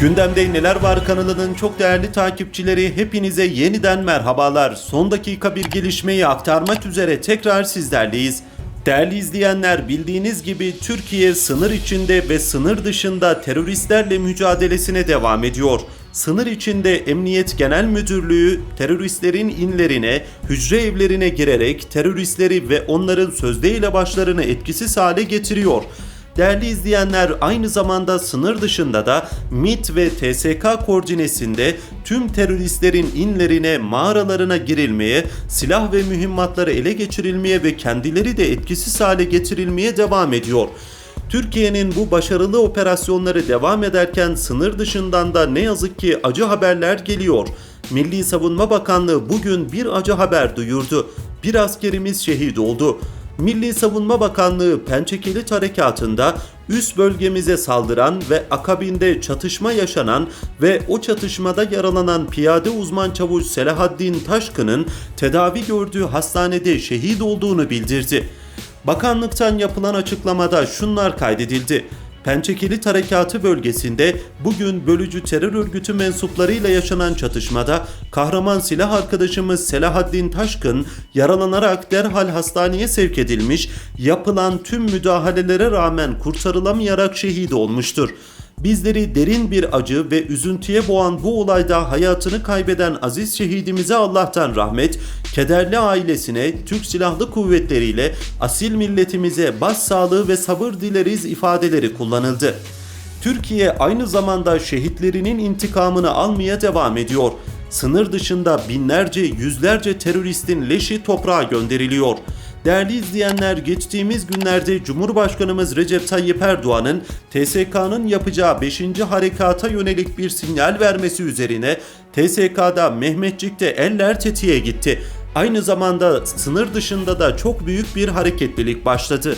Gündemde Neler Var kanalının çok değerli takipçileri hepinize yeniden merhabalar. Son dakika bir gelişmeyi aktarmak üzere tekrar sizlerleyiz. Değerli izleyenler bildiğiniz gibi Türkiye sınır içinde ve sınır dışında teröristlerle mücadelesine devam ediyor. Sınır içinde Emniyet Genel Müdürlüğü teröristlerin inlerine, hücre evlerine girerek teröristleri ve onların sözde elebaşlarını etkisiz hale getiriyor. Değerli izleyenler aynı zamanda sınır dışında da MIT ve TSK koordinesinde tüm teröristlerin inlerine, mağaralarına girilmeye, silah ve mühimmatları ele geçirilmeye ve kendileri de etkisiz hale getirilmeye devam ediyor. Türkiye'nin bu başarılı operasyonları devam ederken sınır dışından da ne yazık ki acı haberler geliyor. Milli Savunma Bakanlığı bugün bir acı haber duyurdu. Bir askerimiz şehit oldu. Milli Savunma Bakanlığı Pençekilit Harekatı'nda üst bölgemize saldıran ve akabinde çatışma yaşanan ve o çatışmada yaralanan piyade uzman çavuş Selahaddin Taşkın'ın tedavi gördüğü hastanede şehit olduğunu bildirdi. Bakanlıktan yapılan açıklamada şunlar kaydedildi. Pençekilit Harekatı bölgesinde bugün bölücü terör örgütü mensuplarıyla yaşanan çatışmada kahraman silah arkadaşımız Selahaddin Taşkın yaralanarak derhal hastaneye sevk edilmiş, yapılan tüm müdahalelere rağmen kurtarılamayarak şehit olmuştur. Bizleri derin bir acı ve üzüntüye boğan bu olayda hayatını kaybeden aziz şehidimize Allah'tan rahmet, kederli ailesine, Türk Silahlı Kuvvetleriyle asil milletimize başsağlığı ve sabır dileriz ifadeleri kullanıldı. Türkiye aynı zamanda şehitlerinin intikamını almaya devam ediyor. Sınır dışında binlerce, yüzlerce teröristin leşi toprağa gönderiliyor. Değerli izleyenler geçtiğimiz günlerde Cumhurbaşkanımız Recep Tayyip Erdoğan'ın TSK'nın yapacağı 5. harekata yönelik bir sinyal vermesi üzerine TSK'da Mehmetçik'te eller tetiğe gitti. Aynı zamanda sınır dışında da çok büyük bir hareketlilik başladı.